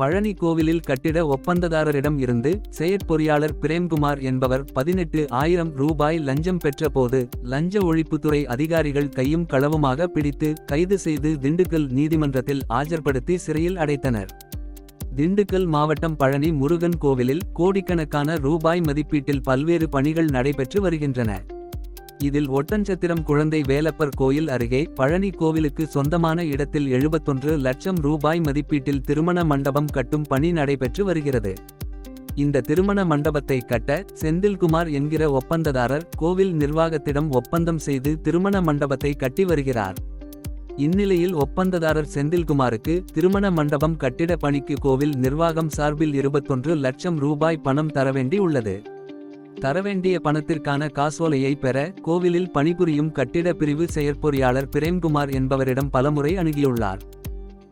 பழனி கோவிலில் கட்டிட ஒப்பந்ததாரரிடம் இருந்து செயற்பொறியாளர் பிரேம்குமார் என்பவர் பதினெட்டு ஆயிரம் ரூபாய் லஞ்சம் பெற்றபோது லஞ்ச ஒழிப்புத்துறை அதிகாரிகள் கையும் களவுமாக பிடித்து கைது செய்து திண்டுக்கல் நீதிமன்றத்தில் ஆஜர்படுத்தி சிறையில் அடைத்தனர். திண்டுக்கல் மாவட்டம் பழனி முருகன் கோவிலில் கோடிக்கணக்கான ரூபாய் மதிப்பீட்டில் பல்வேறு பணிகள் நடைபெற்று வருகின்றன. இதில் ஒட்டஞ்சத்திரம் குழந்தை வேலப்பர் கோயில் அருகே பழனி கோவிலுக்கு சொந்தமான இடத்தில் எழுபத்தொன்று லட்சம் ரூபாய் மதிப்பீட்டில் திருமண மண்டபம் கட்டும் பணி நடைபெற்று வருகிறது. இந்த திருமண மண்டபத்தை கட்ட செந்தில்குமார் என்கிற ஒப்பந்ததாரர் கோவில் நிர்வாகத்திடம் ஒப்பந்தம் செய்து திருமண மண்டபத்தை கட்டி வருகிறார். இந்நிலையில் ஒப்பந்ததாரர் செந்தில்குமாருக்கு திருமண மண்டபம் கட்டிட பணிக்கு கோவில் நிர்வாகம் சார்பில் இருபத்தொன்று லட்சம் ரூபாய் பணம் தரவேண்டி உள்ளது தரவேண்டிய பணத்திற்கான காசோலையை பெற கோவிலில் பணிபுரியும் கட்டிட பிரிவு செயற்பொறியாளர் பிரேம்குமார் என்பவரிடம் பலமுறை அணுகியுள்ளார்.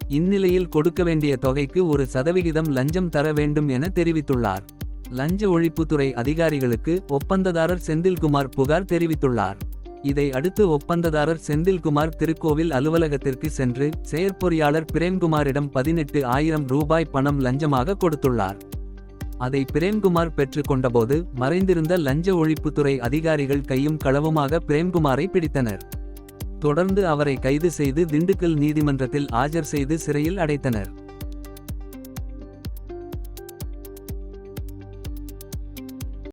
இந்நிலையில் கொடுக்க வேண்டிய தொகைக்கு ஒரு சதவிகிதம் லஞ்சம் தர வேண்டும் என தெரிவித்துள்ளார். லஞ்ச ஒழிப்புத்துறை அதிகாரிகளுக்கு ஒப்பந்ததாரர் செந்தில்குமார் புகார் தெரிவித்துள்ளார். இதை அடுத்து ஒப்பந்ததாரர் செந்தில்குமார் திருக்கோவில் அலுவலகத்திற்கு சென்று செயற்பொறியாளர் பிரேம்குமாரிடம் பதினெட்டு ஆயிரம் ரூபாய் பணம் லஞ்சமாக கொடுத்துள்ளார். அதை பிரேம்குமார் பெற்றுக்கொண்டபோது மறைந்திருந்த லஞ்ச ஒழிப்புத்துறை அதிகாரிகள் கையும் களவுமாக பிரேம்குமாரை பிடித்தனர். தொடர்ந்து அவரை கைது செய்து திண்டுக்கல் நீதிமன்றத்தில் ஆஜர் செய்து சிறையில் அடைத்தனர்.